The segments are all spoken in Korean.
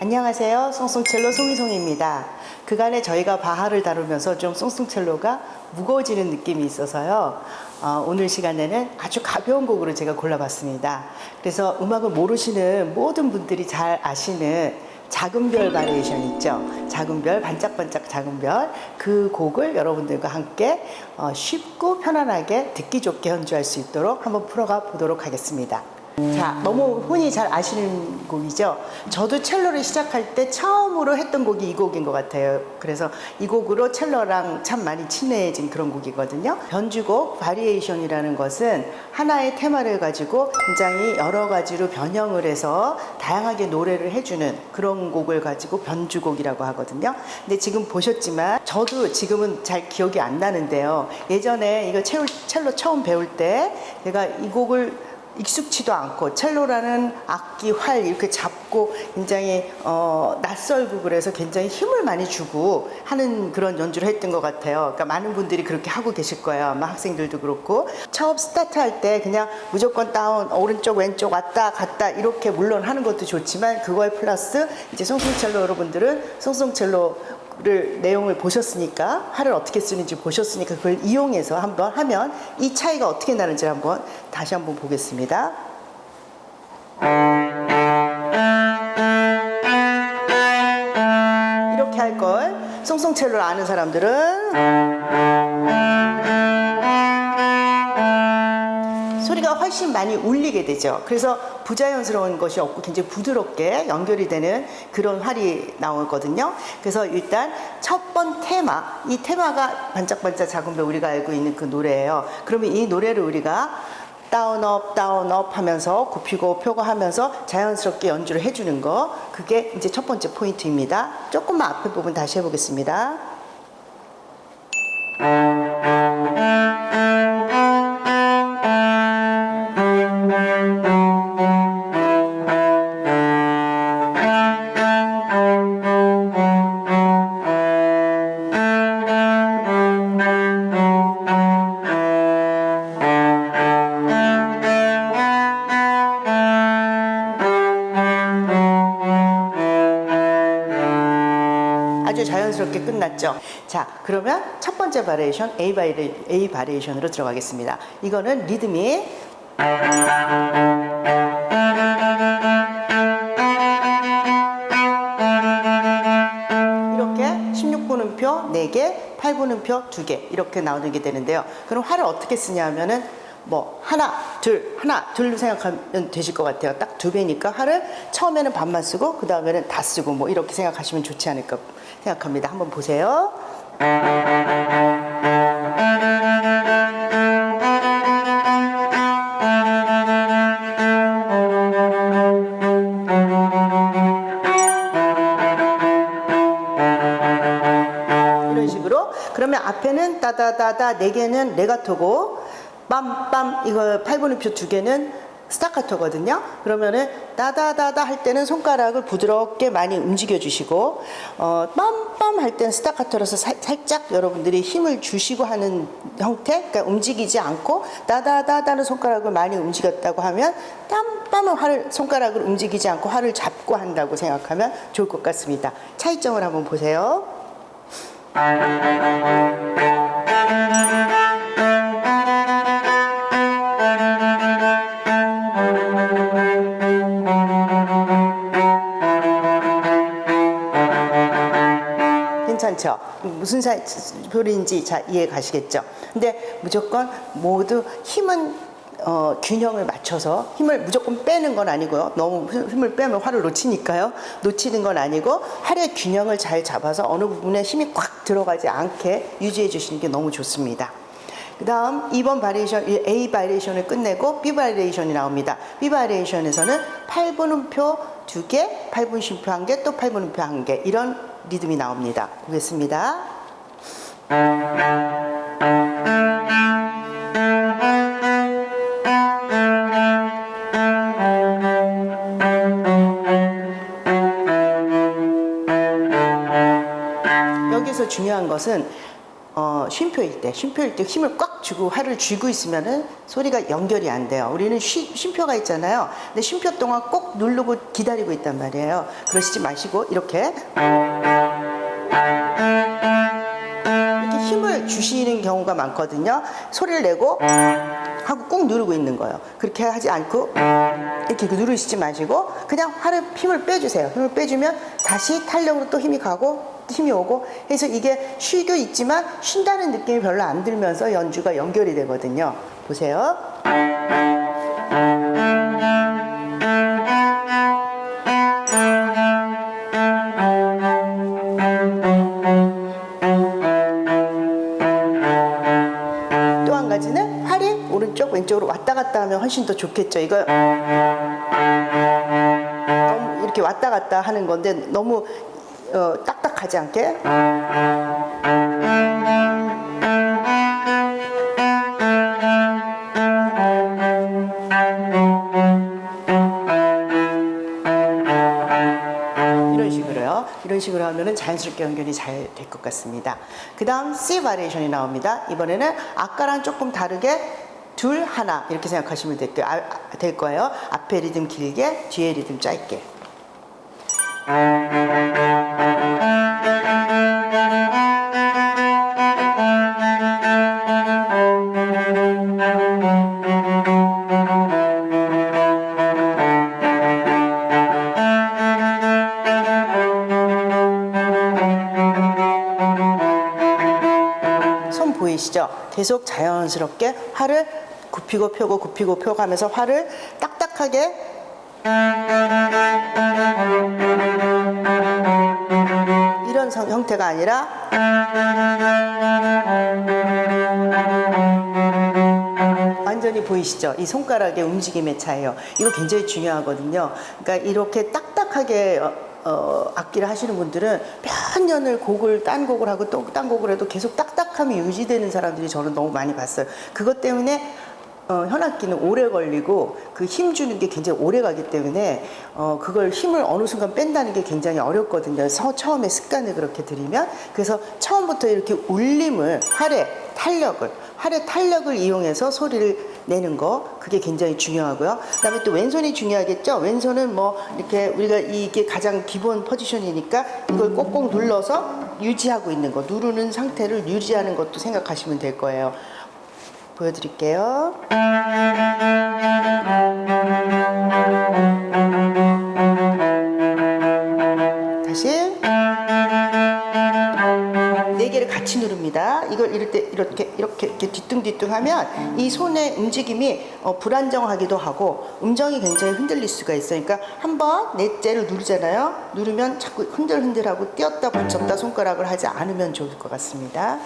안녕하세요. 송송첼로 송이송입니다. 그간에 저희가 바하를 다루면서 좀 송송첼로가 무거워지는 느낌이 있어서요. 어, 오늘 시간에는 아주 가벼운 곡으로 제가 골라봤습니다. 그래서 음악을 모르시는 모든 분들이 잘 아시는 작은 별 바리에이션 있죠. 작은 별, 반짝반짝 작은 별. 그 곡을 여러분들과 함께 어, 쉽고 편안하게 듣기 좋게 연주할 수 있도록 한번 풀어가 보도록 하겠습니다. 자, 너무 흔히 잘 아시는 곡이죠. 저도 첼로를 시작할 때 처음으로 했던 곡이 이 곡인 것 같아요. 그래서 이 곡으로 첼로랑 참 많이 친해진 그런 곡이거든요. 변주곡 바리에이션이라는 것은 하나의 테마를 가지고 굉장히 여러 가지로 변형을 해서 다양하게 노래를 해주는 그런 곡을 가지고 변주곡이라고 하거든요. 근데 지금 보셨지만 저도 지금은 잘 기억이 안 나는데요. 예전에 이거 첼로, 처음 배울 때 제가 이 곡을 익숙치도 않고 첼로라는 악기 활 이렇게 잡고 굉장히 어, 낯설고 그래서 굉장히 힘을 많이 주고 하는 그런 연주를 했던 것 같아요. 그러니까 많은 분들이 그렇게 하고 계실 거예요. 아마 학생들도 그렇고 처음 스타트 할 때 그냥 무조건 다운 오른쪽 왼쪽 왔다 갔다 이렇게 물론 하는 것도 좋지만 그거에 플러스 이제 송송첼로 여러분들은 송송첼로 를 내용을 보셨으니까 활을 어떻게 쓰는지 보셨으니까 그걸 이용해서 한번 하면 이 차이가 어떻게 나는지 한번 다시 한번 보겠습니다. 이렇게 할 걸 송송첼로를 아는 사람들은 소리가 훨씬 많이 울리게 되죠. 그래서 부자연스러운 것이 없고 굉장히 부드럽게 연결이 되는 그런 활이 나오거든요. 그래서 일단 첫 번 테마, 이 테마가 반짝반짝 작은 배 우리가 알고 있는 그 노래예요. 그러면 이 노래를 우리가 다운업 다운업 하면서 굽히고 펴고 하면서 자연스럽게 연주를 해주는 거 그게 이제 첫 번째 포인트입니다. 조금만 앞에 부분 다시 해보겠습니다. 아주 자연스럽게 끝났죠. 자, 그러면 첫 번째 바리에이션 A 바리 A 바리에이션으로 들어가겠습니다. 이거는 리듬이 이렇게 16분음표 4개, 8분음표 2개 이렇게 나오는 게 되는데요. 그럼 활을 어떻게 쓰냐 하면은 뭐 하나, 둘, 하나, 둘로 생각하면 되실 것 같아요. 딱 두 배니까 활을 처음에는 반만 쓰고 그 다음에는 다 쓰고 뭐 이렇게 생각하시면 좋지 않을까 생각합니다. 한번 보세요. 이런 식으로 그러면 앞에는 따다다다 네 개는 레가토고 빰빰 이거 8분음표 두 개는 스타카토거든요. 그러면은 따다다다 할 때는 손가락을 부드럽게 많이 움직여 주시고 어, 빰빰 할 때는 스타카토라서 사- 살짝 여러분들이 힘을 주시고 하는 형태, 그러니까 움직이지 않고 따다다다는 손가락을 많이 움직였다고 하면 빰빰은 활을 손가락을 움직이지 않고 활을 잡고 한다고 생각하면 좋을 것 같습니다. 차이점을 한번 보세요. 무슨 사- 소리인지 잘 이해 가시겠죠? 근데 무조건 모두 힘은 어, 균형을 맞춰서 힘을 무조건 빼는 건 아니고요. 너무 힘- 힘을 빼면 활을 놓치니까요. 놓치는 건 아니고 활의 균형을 잘 잡아서 어느 부분에 힘이 꽉 들어가지 않게 유지해 주시는 게 너무 좋습니다. 그 다음 2번 바리에이션, 이 A 바리에이션을 끝내고 B 바리에이션이 나옵니다. B 바리에이션에서는 8분음표 2개, 8분 쉼표 1개, 또 8분음표 1개 이런 리듬이 나옵니다. 보겠습니다. 여기서 중요한 것은 어, 어, 쉼표일 때, 쉼표일 때 힘을 꽉 주고 활을 쥐고 있으면은 소리가 연결이 안 돼요. 우리는 쉬, 쉼표가 있잖아요. 근데 쉼표 동안 꼭 누르고 기다리고 있단 말이에요. 그러시지 마시고 이렇게 주시는 경우가 많거든요. 소리를 내고 하고 꾹 누르고 있는 거예요. 그렇게 하지 않고 이렇게 누르시지 마시고 그냥 활을 힘을 빼주세요. 힘을 빼주면 다시 탄력으로 또 힘이 가고 힘이 오고 해서 이게 쉬도 있지만 쉰다는 느낌이 별로 안 들면서 연주가 연결이 되거든요. 보세요. 하면 훨씬 더 좋겠죠. 이거 이렇게 왔다 갔다 하는 건데 너무 어, 딱딱하지 않게. 이런 식으로 하면은 자연스럽게 연결이 잘 될 것 같습니다. 그 다음 C 바리에이션이 나옵니다. 이번에는 아까랑 조금 다르게 둘, 하나 이렇게 생각하시면 될, 거- 아, 될 거예요. 앞에 리듬 길게, 뒤에 리듬 짧게. 계속 자연스럽게 활을 굽히고 펴고 굽히고 펴고 하면서 활을 딱딱하게 이런 성- 형태가 아니라 완전히 보이시죠? 이 손가락의 움직임의 차이요. 이거 굉장히 중요하거든요. 그러니까 이렇게 딱딱하게 어, 어, 악기를 하시는 분들은 몇 년을 곡을 딴 곡을 하고 또 딴 곡을 해도 계속 딱딱함이 유지되는 사람들이 저는 너무 많이 봤어요. 그것 때문에 어, 현악기는 오래 걸리고 그 힘 주는 게 굉장히 오래 가기 때문에 어, 그걸 힘을 어느 순간 뺀다는 게 굉장히 어렵거든요. 서, 처음에 습관을 그렇게 들이면 그래서 처음부터 이렇게 울림을 활의 탄력을 활의 탄력을 이용해서 소리를 내는 거 그게 굉장히 중요하고요. 그다음에 또 왼손이 중요하겠죠. 왼손은 뭐 이렇게 우리가 이게 가장 기본 포지션이니까 이걸 꼭꼭 눌러서 유지하고 있는 거 누르는 상태를 유지하는 것도 생각하시면 될 거예요. 보여드릴게요. 다시 네 개를 같이 누릅니다. 이걸 이럴 때 이렇게 이렇게 이렇게 뒤뚱뒤뚱하면 이 손의 움직임이 어, 불안정하기도 하고 음정이 굉장히 흔들릴 수가. 그러니까 한번 넷째를 누르잖아요. 누르면 자꾸 흔들흔들하고 띄었다 붙였다 손가락을 하지 않으면 좋을 것 같습니다.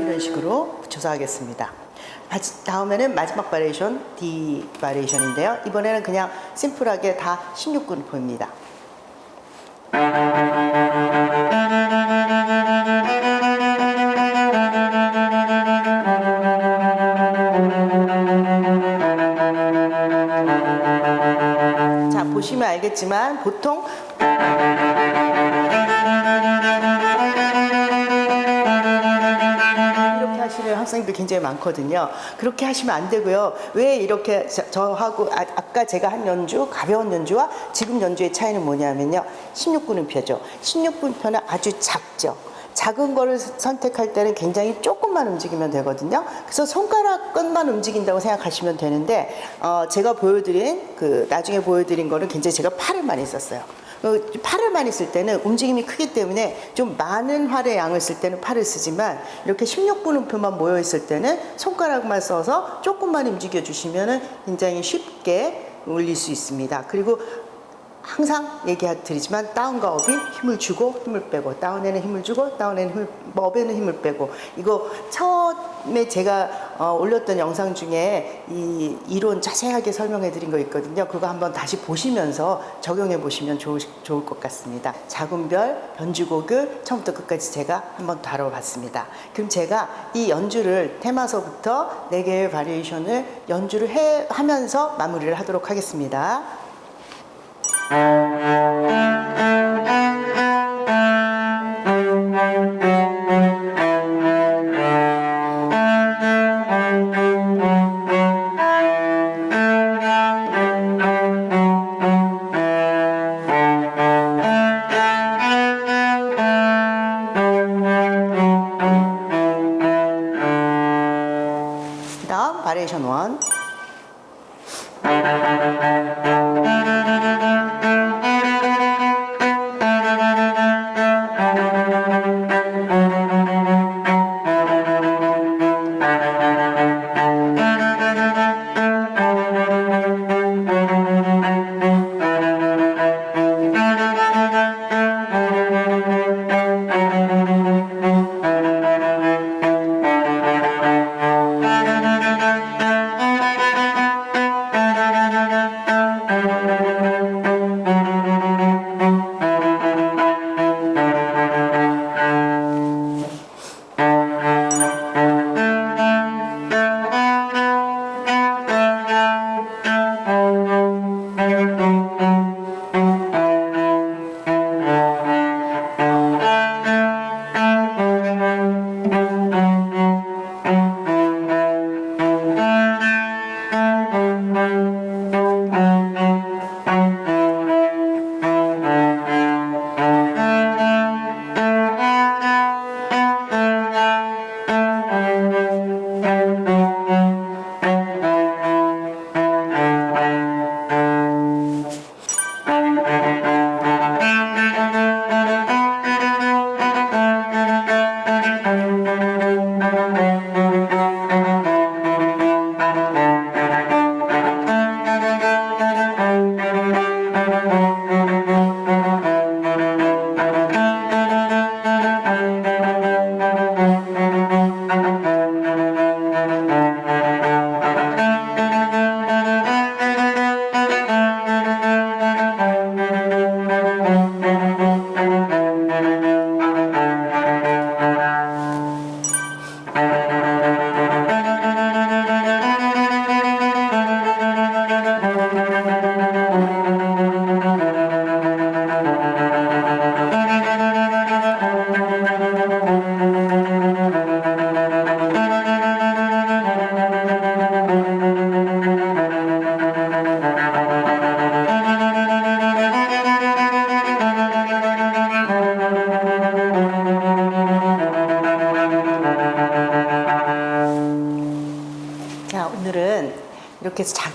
이런 식으로 붙여서 하겠습니다. 다음에는 마지막 바리에이션 D 바리에이션인데요. 이번에는 그냥 심플하게 다 16군 보입니다. 알겠지만 보통 이렇게 하시는 학생들 굉장히 많거든요. 그렇게 하시면 안 되고요. 왜 이렇게 저- 저하고 아, 아까 제가 한 연주 가벼운 연주와 지금 연주의 차이는 뭐냐면요. 16분음 표죠. 16분음표는 아주 작죠. 작은 거를 선택할 때는 굉장히 조금만 움직이면 되거든요. 그래서 손가락 끝만 움직인다고 생각하시면 되는데 어, 제가 보여드린 그 나중에 보여드린 거는 굉장히 제가 팔을 많이 썼어요. 어, 팔을 많이 쓸 때는 움직임이 크기 때문에 좀 많은 활의 양을 쓸 때는 팔을 쓰지만 이렇게 16분음표만 모여 있을 때는 손가락만 써서 조금만 움직여 주시면은 굉장히 쉽게 울릴 수 있습니다. 그리고 항상 얘기드리지만 다운과 업이 힘을 주고 힘을 빼고 다운에는 힘을 주고 다운에는 힘을 뭐 업에는 힘을 빼고 이거 처음에 제가 어, 올렸던 영상 중에 이 이론 자세하게 설명해 드린 거 있거든요. 그거 한번 다시 보시면서 적용해 보시면 좋을, 좋을 것 같습니다. 작은별 변주곡을 처음부터 끝까지 제가 한번 다뤄봤습니다. 그럼 제가 이 연주를 테마서부터 네 개의 바리에이션을 연주를 해 하면서 마무리를 하도록 하겠습니다. 그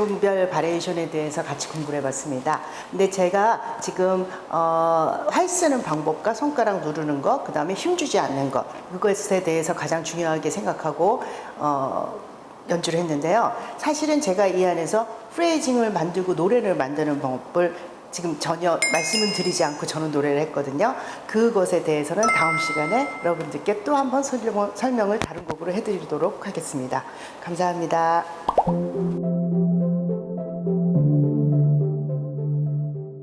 이렇게 해서 작은 별 바리에이션에 대해서 같이 공부를 해봤습니다. 근데 제가 지금 어, 활 쓰는 방법과 손가락 누르는 것, 그 다음에 힘 주지 않는 것, 그것에 대해서 가장 중요하게 생각하고 어, 연주를 했는데요. 사실은 제가 이 안에서 프레이징을 만들고 노래를 만드는 방법을 지금 전혀 말씀은 드리지 않고 저는 노래를 했거든요. 그것에 대해서는 다음 시간에 여러분들께 또 한번 설명- 설명을 다른 곡으로 해드리도록 하겠습니다. 감사합니다.